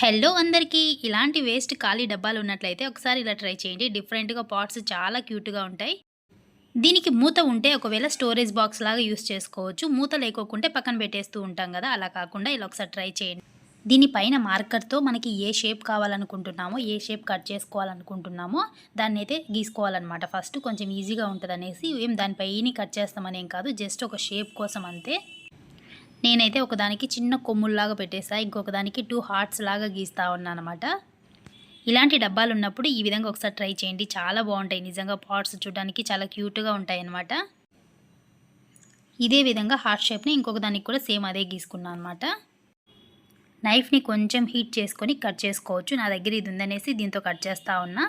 Hello అందరికీ. ఇలాంటి waste ఖాళీ డబ్బాలు ఉన్నట్లయితే ఒకసారి ఇలా ట్రై చేయండి. డిఫరెంట్గా పాట్స్ చాలా క్యూట్గా ఉంటాయి. దీనికి మూత ఉంటే ఒకవేళ స్టోరేజ్ బాక్స్ లాగా యూస్ చేసుకోవచ్చు. మూత లేకోకుంటే పక్కన పెట్టేస్తూ ఉంటాం కదా. అలా కాకుండా ఇలా ఒకసారి ట్రై చేయండి. దీనిపైన మార్కర్తో మనకి ఏ షేప్ కావాలనుకుంటున్నామో ఏ షేప్ కట్ చేసుకోవాలనుకుంటున్నామో దాన్ని అయితే గీసుకోవాలన్నమాట. ఫస్ట్ కొంచెం ఈజీగా ఉంటుంది అనేసి ఏం దానిపైన కట్ చేస్తామని కాదు. జస్ట్ ఒక షేప్ కోసం అంతే. నేనైతే ఒకదానికి చిన్న కొమ్ముల్లాగా పెట్టేసా ఇంకొకదానికి టూ హార్ట్స్ లాగా గీస్తా ఉన్నానమాట. ఇలాంటి డబ్బాలు ఉన్నప్పుడు ఈ విధంగా ఒకసారి ట్రై చేయండి. చాలా బాగుంటాయి. నిజంగా పాట్స్ చూడడానికి చాలా క్యూట్గా ఉంటాయి అన్నమాట ఇదే విధంగా హార్ట్ షేప్ని ఇంకొక దానికి కూడా సేమ్ అదే గీసుకున్నాను అనమాట నైఫ్ని కొంచెం హీట్ చేసుకొని కట్ చేసుకోవచ్చు. నా దగ్గర ఇది ఉందనేసి దీంతో కట్ చేస్తూ ఉన్నా.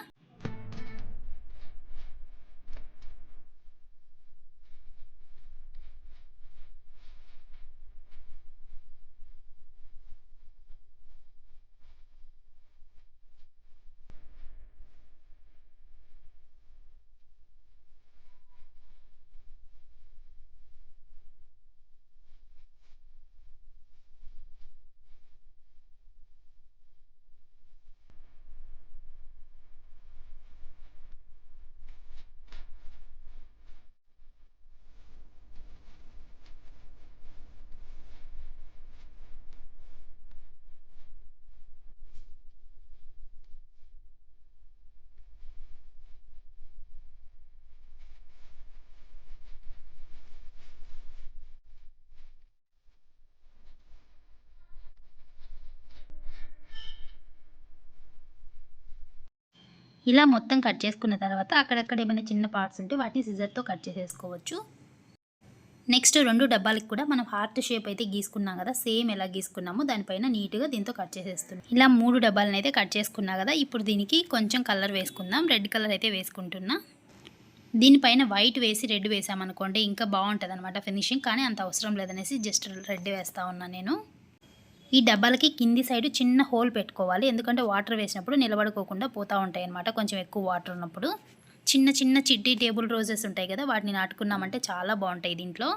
ఇలా మొత్తం కట్ చేసుకున్న తర్వాత అక్కడక్కడ ఏమైనా చిన్న పార్ట్స్ ఉంటే వాటిని సిజర్తో కట్ చేసేసుకోవచ్చు. నెక్స్ట్ రెండు డబ్బాలకి కూడా మనం హార్ట్ షేప్ అయితే గీసుకున్నాం కదా సేమ్ ఎలా గీసుకున్నామో దానిపైన నీట్గా దీంతో కట్ చేసేస్తున్నాం. ఇలా మూడు డబ్బాలను అయితే కట్ చేసుకున్నా కదా ఇప్పుడు దీనికి కొంచెం కలర్ వేసుకుందాం. రెడ్ కలర్ అయితే వేసుకుంటున్నా. దీనిపైన వైట్ వేసి రెడ్ వేసామనుకోండి ఇంకా బాగుంటుంది అనమాట ఫినిషింగ్ కానీ అంత అవసరం లేదనేసి జస్ట్ రెడ్ వేస్తా ఉన్నా నేను. ఈ డబ్బాలకి కింది సైడ్ చిన్న హోల్ పెట్టుకోవాలి. ఎందుకంటే వాటర్ వేసినప్పుడు నిలబడుకోకుండా పోతూ ఉంటాయి అనమాట కొంచెం ఎక్కువ వాటర్ ఉన్నప్పుడు. చిన్న చిన్న చిట్టి టేబుల్ రోజెస్ ఉంటాయి కదా వాటిని నాటుకున్నామంటే చాలా బాగుంటాయి దీంట్లో.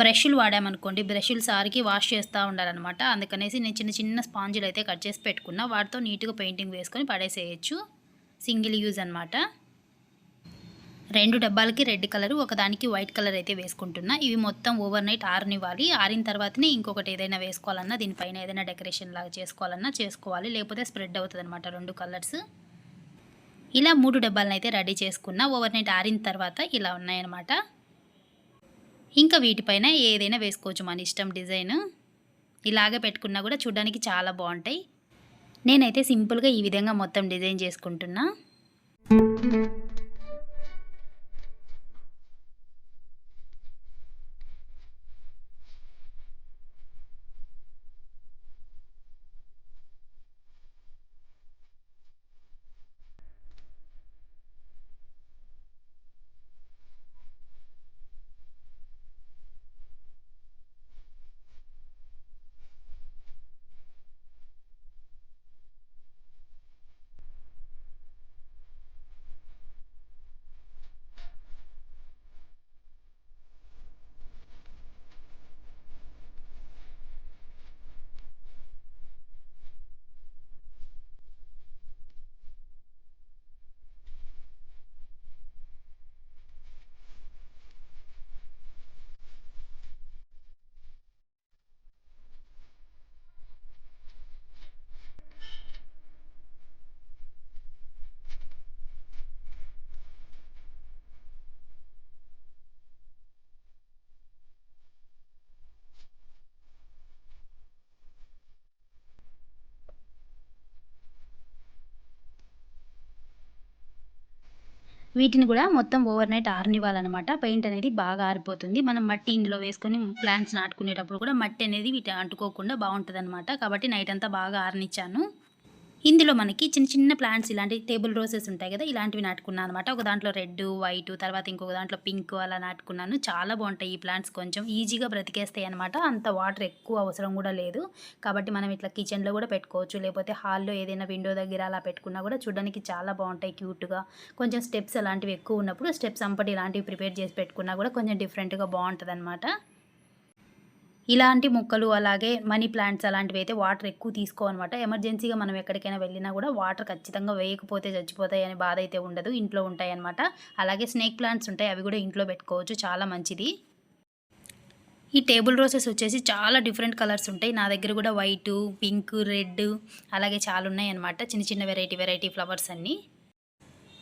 బ్రష్లు వాడామనుకోండి బ్రష్లు సారికి వాష్ చేస్తూ ఉండాలన్నమాట. అందుకనేసి నేను చిన్న చిన్న స్పాంజులు అయితే కట్ చేసి పెట్టుకున్నా. వాటితో నీట్గా పెయింటింగ్ వేసుకొని పడేసేయచ్చు. సింగిల్ యూజ్ అనమాట రెండు డబ్బాలకి రెడ్ కలర్ ఒకదానికి వైట్ కలర్ అయితే వేసుకుంటున్నా. ఇవి మొత్తం ఓవర్ నైట్ ఆరనివ్వాలి. ఆరిన తర్వాతనే ఇంకొకటి ఏదైనా వేసుకోవాలన్నా దీనిపైన ఏదైనా డెకరేషన్ లాగా చేసుకోవాలన్నా చేసుకోవాలి. లేకపోతే స్ప్రెడ్ అవుతుంది అనమాట రెండు కలర్స్. ఇలా మూడు డబ్బాలను అయితే రెడీ చేసుకున్నా. ఓవర్ నైట్ ఆరిన తర్వాత ఇలా ఉన్నాయన్నమాట. ఇంకా వీటిపైన ఏదైనా వేసుకోవచ్చు మన ఇష్టం డిజైన్. ఇలాగే పెట్టుకున్నా కూడా చూడడానికి చాలా బాగుంటాయి. నేనైతే సింపుల్గా ఈ విధంగా మొత్తం డిజైన్ చేసుకుంటున్నా. వీటిని కూడా మొత్తం ఓవర్ నైట్ ఆరనివ్వాలన్నమాట. పెయింట్ అనేది బాగా ఆరిపోతుంది. మనం మట్టి ఇందులో వేసుకొని ప్లాంట్స్ నాటుకునేటప్పుడు కూడా మట్టి అనేది వీటి అంటుకోకుండా బాగుంటుంది కాబట్టి నైట్ అంతా బాగా ఆరనిచ్చాను. ఇందులో మనకి చిన్న చిన్న ప్లాంట్స్ ఇలాంటి టేబుల్ రోసెస్ ఉంటాయి కదా ఇలాంటివి నాటుకున్నాను అనమాట ఒక దాంట్లో రెడ్ వైట్ తర్వాత ఇంకొక దాంట్లో పింక్ అలా నాటుకున్నాను. చాలా బాగుంటాయి ఈ ప్లాంట్స్ కొంచెం. ఈజీగా బ్రతికేస్తాయి అనమాట అంత వాటర్ ఎక్కువ అవసరం కూడా లేదు. కాబట్టి మనం ఇట్లా కిచెన్లో కూడా పెట్టుకోవచ్చు. లేకపోతే హాల్లో ఏదైనా విండో దగ్గర అలా పెట్టుకున్నా కూడా చూడడానికి చాలా బాగుంటాయి క్యూట్గా. కొంచెం స్టెప్స్ అలాంటివి ఎక్కువ ఉన్నప్పుడు స్టెప్స్ అంపటి ఇలాంటివి ప్రిపేర్ చేసి పెట్టుకున్నా కూడా కొంచెం డిఫరెంట్గా బాగుంటుంది అనమాట ఇలాంటి మొక్కలు అలాగే మనీ ప్లాంట్స్ అలాంటివి అయితే వాటర్ ఎక్కువ తీసుకోవన్నమాట. ఎమర్జెన్సీగా మనం ఎక్కడికైనా వెళ్ళినా కూడా వాటర్ ఖచ్చితంగా వేయకపోతే చచ్చిపోతాయి అనే బాధ అయితే ఉండదు. ఇంట్లో ఉంటాయి అనమాట అలాగే స్నేక్ ప్లాంట్స్ ఉంటాయి. అవి కూడా ఇంట్లో పెట్టుకోవచ్చు. చాలా మంచిది. ఈ టేబుల్ రోసెస్ వచ్చేసి చాలా డిఫరెంట్ కలర్స్ ఉంటాయి. నా దగ్గర కూడా వైట్ పింక్ రెడ్ అలాగే చాలా ఉన్నాయి అనమాట చిన్న చిన్న వెరైటీ వెరైటీ ఫ్లవర్స్ అన్నీ.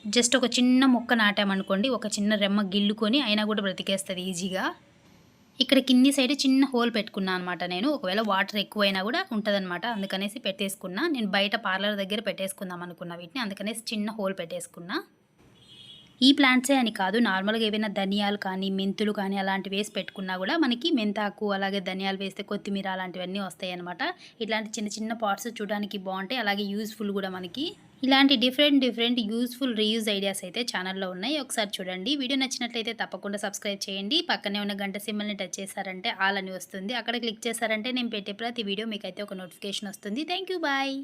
జస్ట్ ఒక చిన్న మొక్క నాటామనుకోండి ఒక చిన్న రెమ్మ గిల్లుకొని అయినా కూడా బ్రతికేస్తుంది ఈజీగా. ఇక్కడ కింది సైడ్ చిన్న హోల్ పెట్టుకున్నాను అనమాట నేను. ఒకవేళ వాటర్ ఎక్కువైనా కూడా ఉంటుందన్నమాట. అందుకనేసి పెట్టేసుకున్నా. నేను బయట పార్లర్ దగ్గర పెట్టేసుకుందాం అనుకున్నా వీటిని. అందుకనేసి చిన్న హోల్ పెట్టేసుకున్నా. ఈ ప్లాంట్సే అని కాదు. నార్మల్గా ఏవైనా ధనియాలు కానీ మెంతులు కానీ అలాంటివి వేసి పెట్టుకున్నా కూడా మనకి మెంతాకు అలాగే ధనియాలు వేస్తే కొత్తిమీర అలాంటివన్నీ వస్తాయి అనమాట ఇట్లాంటి చిన్న చిన్న పార్ట్స్ చూడడానికి బాగుంటాయి. అలాగే యూస్ఫుల్ కూడా మనకి. ఇలాంటి different different useful reuse ideas అయితే ఛానల్లో ఉన్నాయి. ఒకసారి చూడండి. వీడియో నచ్చినట్లయితే తప్పకుండా సబ్స్క్రైబ్ చేయండి. పక్కనే ఉన్న గంట సింబల్ని టచ్ చేశారంటే ఆల్ అని వస్తుంది. అక్కడ క్లిక్ చేశారంటే నేను పెట్టే ప్రతి వీడియో మీకైతే ఒక నోటిఫికేషన్ వస్తుంది. Thank you bye.